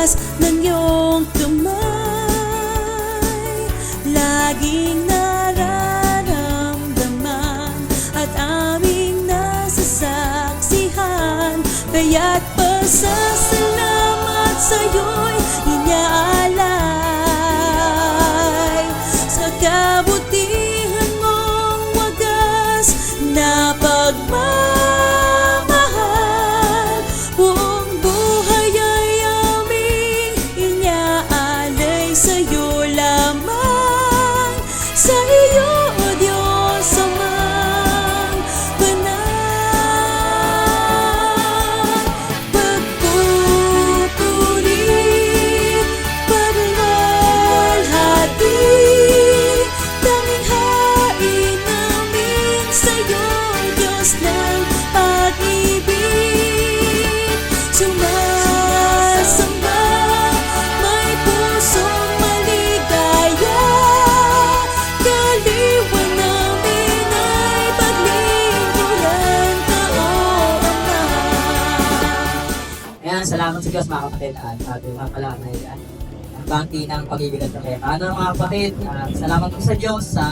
pagliligtas ng iyong kamay Laging nararamdaman at aming nasasaksihan. Kaya't pasasalamat sa'yo'y inyaalay Sa kabutihan mong wagas na pagmamahal Ayan, salamat sa Diyos mga kapatid at sabi nga pala na. Ang bangti ng pag-ibig at kapatid. Ano mga kapatid, ah, salamat po sa Diyos sa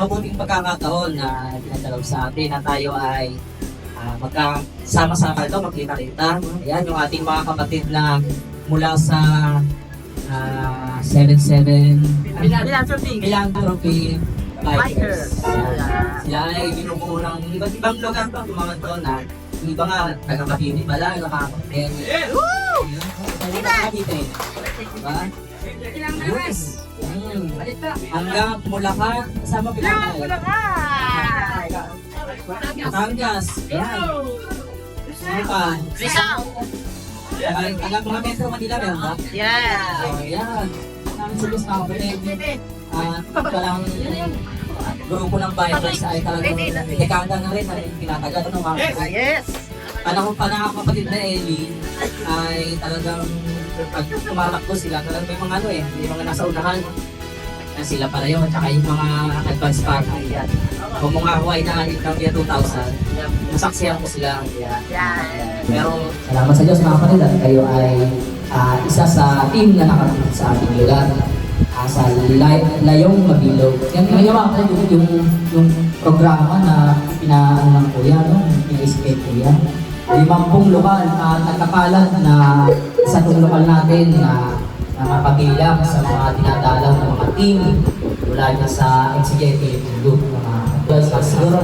mabuting pagkakataon na pinadalaw sa atin na tayo ay ah, magkasama-sama ito, magkita-kita. Ayan, yung ating mga kapatid na mula sa ah, 77 Philanthropy. Philanthropy Bikers. Sila ay binubuo ng iba't ibang lugar pa, mga doon iba nga, taga-Cavite pala, nakakapatid. Woo! Cavite. Diba? Yes. Mm. Hanggang Bulacan, kasama Bulacan. Batangas. Ayan. Ano pa? Hanggang hanggang mga Metro Manila, meron ba? Yeah. So, ayan. Ang sulis mga kapatid. At walang grupo ng bikers ay talagang dekada na rin na pinatagal ano mga kapatid. Yes. Panahon pa na kapatid na Ellie ay talagang pag tumatakbo sila, talagang may mga ano eh, may mga nasa unahan. Na sila pala yun, tsaka yung mga advance pack. Ayan. Kung mga Hawaii na ng year 2000, nasaksihan ko sila. Ayan. Pero salamat sa Diyos mga kapatid at kayo ay ah, isa sa team na nakapit sa ating lugar sa lay- Layong Mabilog. Yan yung ginawa ko yung, yung, yung programa na pinaano ng kuya, no? pina-escape kuya. Limampung lokal at nagkakalat na sa itong lokal natin na na mapagilang sa mga dinadalaw ng mga team mula dyan sa executive group mga sa siguro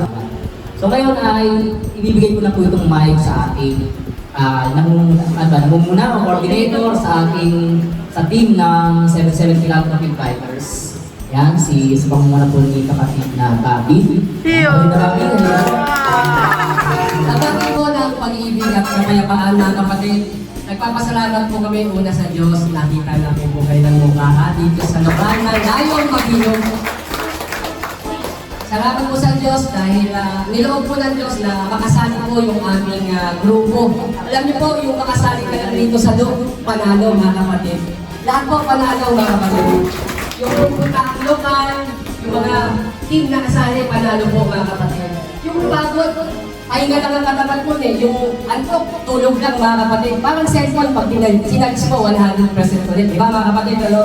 So ngayon ay ibibigay ko na po itong mic sa ating ah nang ano namumuna o coordinator sa ating sa team ng 77 Philanthropy Fighters. Yan, si sa pangunguna po ni kapatid na Gabi. Iyo. Kapatid na Gabi, Tatangin po ng pag-ibig at kapayapaan mga kapatid. Nagpapasalamat po kami una sa Diyos. Nakita namin po kayo ng mukha dito sa lokal ng Layong Mabilog. Salamat po sa Diyos dahil uh, niloob po ng Diyos na makasali po yung aming ah, grupo. Alam niyo po, yung makasali ka dito sa loob, panalo mga kapatid. Lahat po panalo mga kapatid. Yung pupunta ang lokal, yung mga team na kasali, panalo po mga kapatid. Yung pagod, pahinga lang ang katapat mo eh. Yung antok, tulog lang mga kapatid. Parang cellphone, pag sinagis mo, 100% ulit. Di ba mga kapatid? Ano?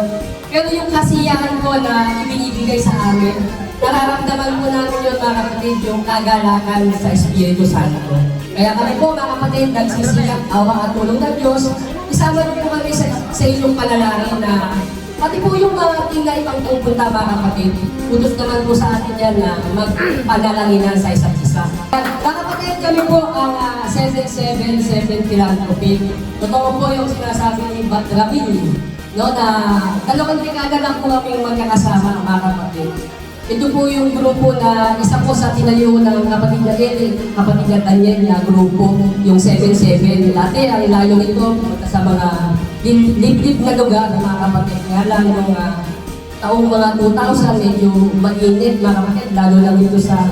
Pero yung kasiyahan ko na ibinibigay sa amin, nararamdaman po namin yun mga kapatid, yung kagalakan sa Espiritu Santo. Kaya kami po mga kapatid, nagsisikap, awa at tulong ng Diyos. Isama niyo po kami sa, sa inyong panalangin na pati po yung mga team na ibang pupunta mga kapatid, utos naman po sa atin yan na magpanalanginan sa isa't isa. Mga kapatid, kami po ang uh, 777 Philanthropy. Totoo po yung sinasabi ni Bat Rabin, no, na dalawang dekada lang po kami magkakasama mga kapatid. Ito po yung grupo na isa po sa tinayo ng kapatid na Eli, kapatid na Daniel na grupo, yung 77. Dati ang layo nito punta sa mga liblib na lugar mga kapatid. Kaya lang nung ah, taong mga 2000, medyo mainit mga kapatid, lalo na dito sa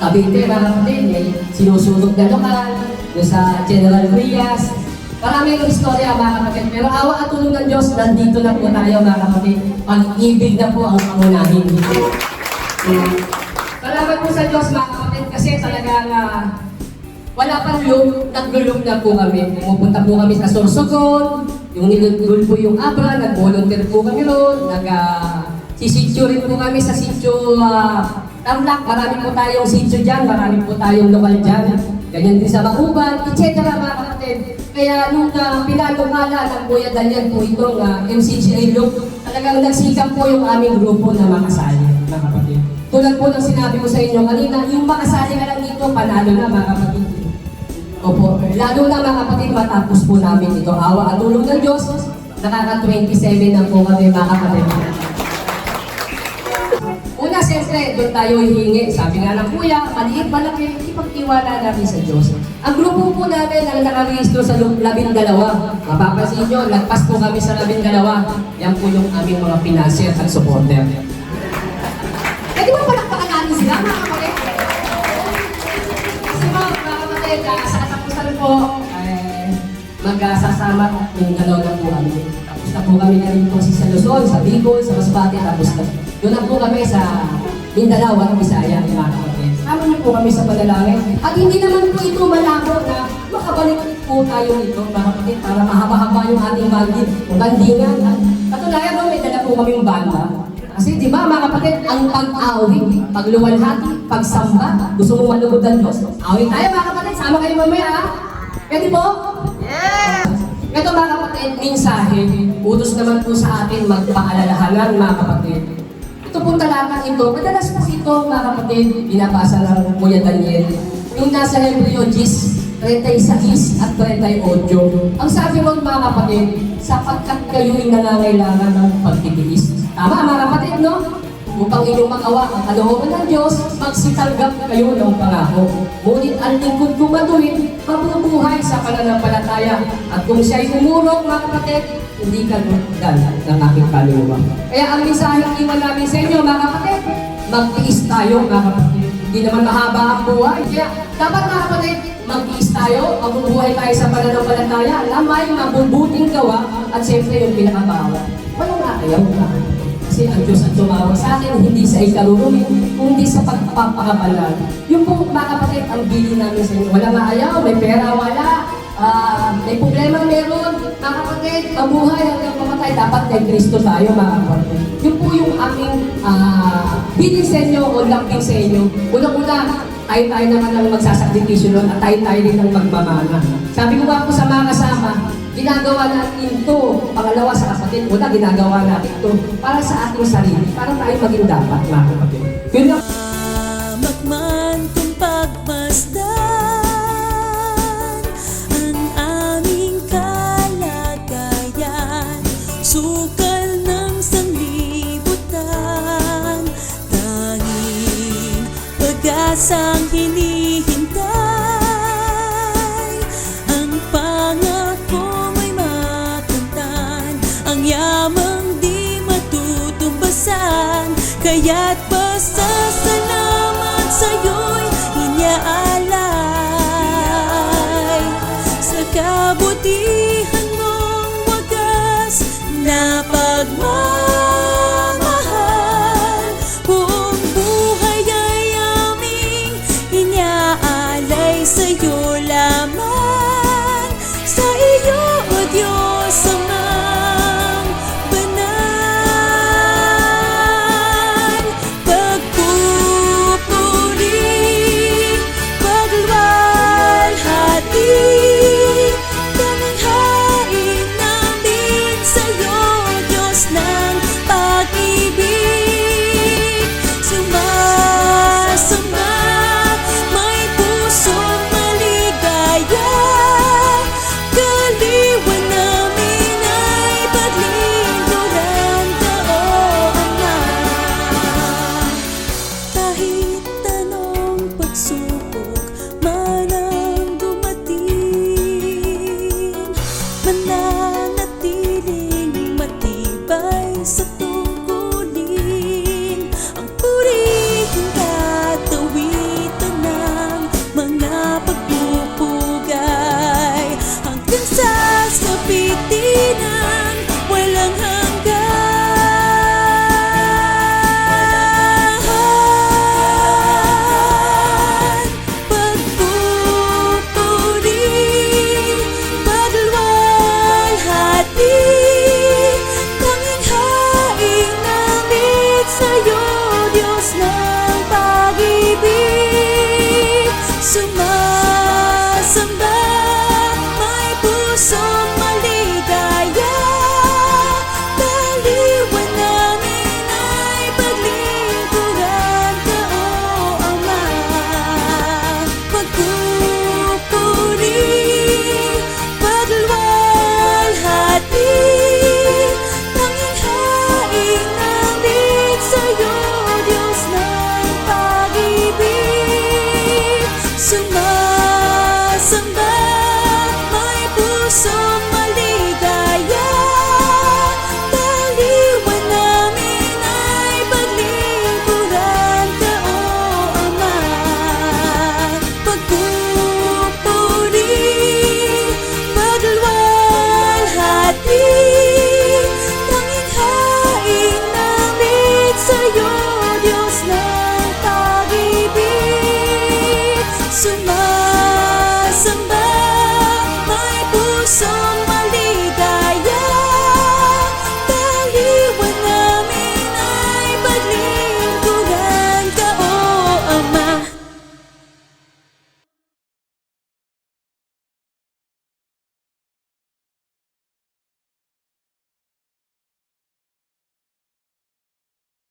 Cavite mga kapatid. May sinusunog na lokal, yung sa General Rias, Maraming istorya mga kapatid, pero awa at tulong ng Diyos, nandito na po tayo mga kapatid. Pag-ibig na po ang pangunahin dito. Salamat po sa Diyos mga kapatid kasi talagang ah, wala pang loom, nag-loom na po kami. Pumupunta po kami sa Sorsogon, yung nilulul po yung Abra, nag-volunteer po kami roon, nag uh, sisityo rin po kami sa sityo uh, Tarlac, marami po tayong sityo dyan, marami po tayong lokal dyan. Ganyan din sa Bakuban, etc. mga kapatid. Kaya nung uh, pinalungala ng Kuya Daniel po itong uh, MCGA look, talagang nagsikap po yung aming grupo na makasali, mga kapatid. Tulad po ng sinabi ko sa inyo kanina, yung makasali ka lang dito, panalo na mga kapatid. Opo, lalo na mga kapatid, matapos po namin ito. Awa at tulong ng Diyos, nakaka-27 na po kami mga kapatid. Una, siyempre, doon tayo hihingi. Sabi nga ng kuya, maliit, malaki, ipagtiwala natin sa Diyos. Ang grupo po namin ang nakarehistro sa labing dalawa. Mapapansin nyo, lagpas po kami sa labing dalawa. Yan po yung aming mga financier at supporter. Eh, di ba palakpakan natin sila, mga kapatid? Kasi mga kapatid, sa katapusan po, eh, magsasama at yung dalawa na po kami. Tapos na po kami na rin po sa Luzon, sa Bicol, sa Masbate, tapos na. Doon na po kami sa Mindanao at Bisaya, mga kapatid. Sama niyo po kami sa panalangin. At hindi naman po ito malabo na makabalik po tayo nito, mga kapatid, para mahaba-haba yung ating bandit bandingan. Katunayan po, may dala po kaming banda. Kasi di ba mga kapatid, ang pag-awit, pagluwalhati, pagsamba, gusto mo manugod ng Diyos. Awit tayo mga kapatid, sama kayo mamaya ha. Pwede po? Yeah! Ito mga kapatid, mensahe, utos naman po sa atin magpaalalahanan mga kapatid. Ito pong talata ito, madalas po ito mga kapatid, binabasa ng Kuya Daniel. Yung nasa Hebreo 10, 36 at 38. Ang sabi mo mga kapatid, sapagkat kayo'y nangangailangan ng pagtitiis. Tama mga kapatid, no? Upang inyong magawa ang kalooban ng Diyos, magsitanggap kayo ng pangako. Ngunit ang lingkod matuwid, mabubuhay sa pananampalataya. At kung siya'y umurong, mga kapatid, hindi ka nagdal ng aking kaluluwa. Kaya ang mensaheng iwan namin sa inyo, mga kapatid, magtiis tayo, mga kapatid. Hindi naman mahaba ang buhay. Kaya dapat mga kapatid, magtiis tayo, mabubuhay tayo sa pananampalataya, lamay, mabubuting gawa, at siyempre yung pinakabawal. Walang ayaw, kapatid. Kasi ang Diyos ang tumawag sa akin, hindi sa ikarurumi, kundi sa pagpapakabalan. Yung po, mga kapatid, ang bili namin sa inyo. Wala maayaw, may pera, wala. Ah, may problema meron, mga kapatid, mabuhay hanggang mamatay, dapat kay Kristo tayo, mga kapatid. Yun po yung aming ah, bilin sa inyo o lambing sa inyo. Unang-una, tayo tayo naman ang magsasakripisyo nun at tayo tayo din ang magmamana. Sabi ko nga po sa mga kasama, ginagawa natin ito, pangalawa sa kapatid, una ginagawa natin ito para sa ating sarili, para tayo maging dapat, mga kapatid. Yun lang. Pag-asang hinihintay 必定。You.